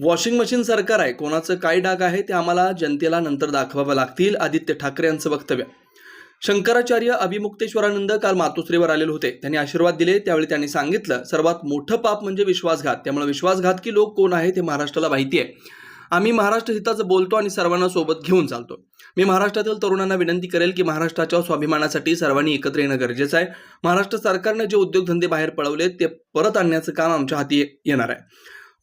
Washing machine सरकार आहे. कोणाचं काय डाग आहे ते आम्हाला जनतेला नंतर दाखवावं लागतील आदित्य ठाकरे यांचं वक्तव्य. शंकराचार्य अभिमुक्तेश्वरानंद काल मातोश्रीवर आलेले होते. त्यांनी आशीर्वाद दिले. त्यावेळी त्यांनी सांगितलं सर्वात मोठं पाप म्हणजे विश्वासघात. त्यामुळे विश्वासघात की लोक कोण आहे ते महाराष्ट्राला माहिती आहे. आम्ही महाराष्ट्र हिताचं बोलतो आणि सर्वांना सोबत घेऊन चालतो. मी महाराष्ट्रातील तरुणांना विनंती करेल की महाराष्ट्राच्या स्वाभिमानासाठी सर्वांनी एकत्र येणं गरजेचं आहे. महाराष्ट्र सरकारनं जे उद्योगधंदे बाहेर पळवले ते परत आणण्याचं काम आमच्या हाती येणार आहे.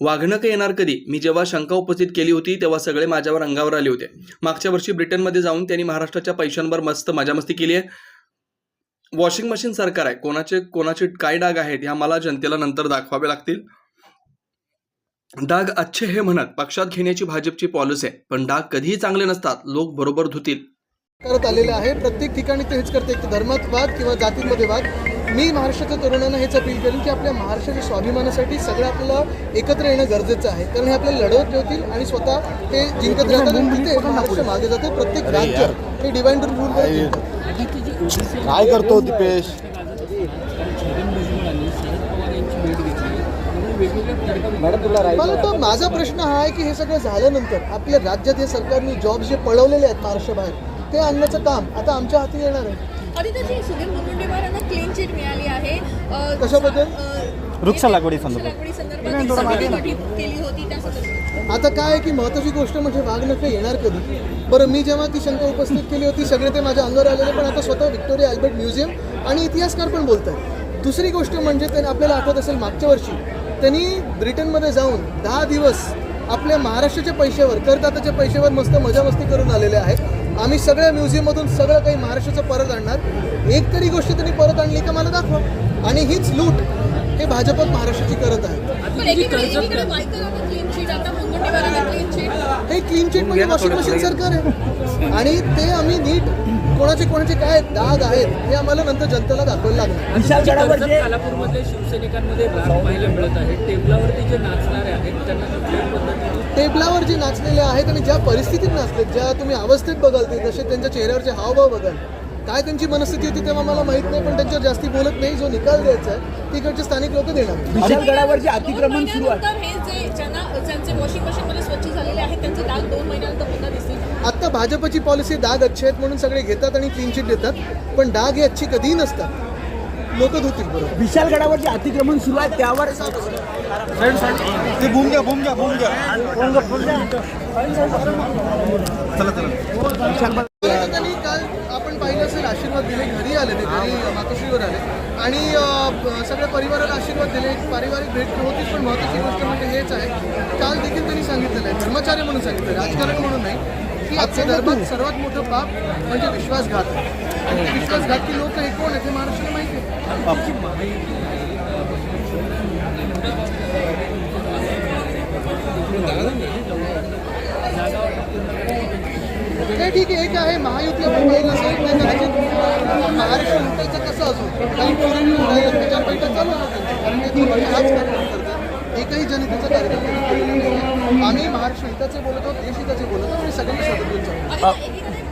वाघनकं येणार कधी? मी जेव्हा शंका उपस्थित केली होती तेव्हा सगळे माझ्यावर अंगावर आले होते. मागच्या वर्षी ब्रिटनमध्ये जाऊन त्यांनी महाराष्ट्राच्या पैशांवर मस्त मजामस्ती केली आहे. वॉशिंग मशीन सरकार आहे. कोणाचे कोणाचे काय डाग आहेत ह्या मला जनतेला नंतर दाखवावे लागतील. डाग अच्छे हे म्हणत पक्षात घेण्याची भाजपची पॉलिसी आहे. पण डाग कधीही चांगले नसतात. लोक बरोबर धुतील. करत आलेलं आहे. प्रत्येक ठिकाणी ते हेच करते. धर्मात वाद किंवा जातींमध्ये वाद. मी महाराष्ट्राच्या तरुणांना हेच अपील करेन की आपल्या महाराष्ट्राच्या स्वाभिमानासाठी सगळं आपल्याला एकत्र येणं गरजेचं आहे. कारण हे आपल्याला लढवत ठेवतील आणि स्वतः ते जिंकत राहतात आणि तिथे महाराष्ट्र मागे जाते. प्रत्येक राज्य हे डिवाइंड रूल काय करतो दिपेश? मला तर माझा प्रश्न हा आहे की हे सगळं झाल्यानंतर आपल्या राज्यात हे सरकारने जॉब जे पळवलेले आहेत महाराष्ट्राबाहेर ते आणण्याचं काम आता आमच्या हाती येणार आहे. आदित्यजी सुधीर मुनगंटीवार यांना क्लीन चिट मिळाली आहे. अ, कशाबद्दल? वृक्ष लागवडी केली होती आता काय आहे की महत्त्वाची गोष्ट म्हणजे वाघनखं येणार कधी? बरं मी जेव्हा ती शंका उपस्थित केली होती सगळे ते माझ्या अंगावर आलेले पण आता स्वतः व्हिक्टोरिया अल्बर्ट म्युझियम आणि इतिहासकार पण बोलत आहेत दुसरी गोष्ट म्हणजे त्यांनी आपल्याला आठवत असेल मागच्या वर्षी त्यांनी ब्रिटनमध्ये जाऊन दहा दिवस आपल्या महाराष्ट्राच्या पैशावर करदात्याच्या पैशावर मस्त मजामस्ती करून आलेले आहेत. आम्ही सगळ्या म्युझियममधून सगळं काही महाराष्ट्राचं परत आणणार. एक तरी गोष्ट त्यांनी परत आणली का मला दाखवा. आणि हीच लूट हे भाजपत महाराष्ट्राची करत आहे. हे क्लीन चिट म्हणजे वॉशिंग मशीन सरकार आहे. आणि ते आम्ही नीट कोणाचे कोणाचे काय दाग आहेत हे आम्हाला नंतर जनतेला दाखवायला लागणार. गडावर कालापूरमधल्या शिवसैनिकांमध्ये राग पाहायला मिळत आहे. टेबलावरती जे नाचणारे आहेत त्यांना टेबलावर जे नाचलेले आहेत आणि ज्या परिस्थितीत नाचलेत ज्या तुम्ही अवस्थेत बघाल ते जसे त्यांच्या चेहऱ्यावरचे हावभाव बघाल काय त्यांची मनस्थिती होती तेव्हा मला माहीत नाही पण त्यांच्यावर जास्ती बोलत नाही जो निकाल द्यायचा आहे तिकडचे स्थानिक लोक देणार. विशाल गडावर जे अतिक्रमण सुरू आहे. हे जे ज्यांना ज्यांचे वॉशिंग मशीनमध्ये स्वच्छ झालेले आहेत त्यांचे डाग दोन महिन्यानंतर पुन्हा दिसतील. आता भाजपची पॉलिसी डाग अच्छे आहेत म्हणून सगळे घेतात आणि क्लीन चिट देतात पण डाग हे अच्छी कधीही नसतात. लोक धुतील बरोबर. विशाल गडावर जे अतिक्रमण सुरू आहे त्यावर ते घ्या घ्या घ्या तर त्यांनी काल आपण पाहिलं असेल आशीर्वाद दिले घरी आले ते घरी मातोश्रीवर आले. आणि सगळ्या परिवाराला आशीर्वाद दिले एक पारिवारिक भेट होतीच पण महत्त्वाची गोष्ट म्हणजे हेच आहे. काल देखील त्यांनी सांगितलेलं आहे धर्माचार्य म्हणून सांगितलं राजकारण म्हणून नाही की आजच्या धर्मात सर्वात मोठं पाप म्हणजे विश्वासघात. आणि विश्वासघाती लोक हे कोण आहे ते महाराष्ट्राला माहिती आहे. ठीक आहे एक आहे महायुती आपण पाहिलं असेल ते कदाचित महाराष्ट्र लुटायचं कसं असो काही त्याच्या पैठा चालू होतं कारण ते हाच कार्यक्रम करतात एकही जनतेचा कार्यक्रम नाही. आम्ही महाराष्ट्र हिताचे बोलत आहोत देश हिताचे बोलत आहोत आणि सगळ्यांनी सोबत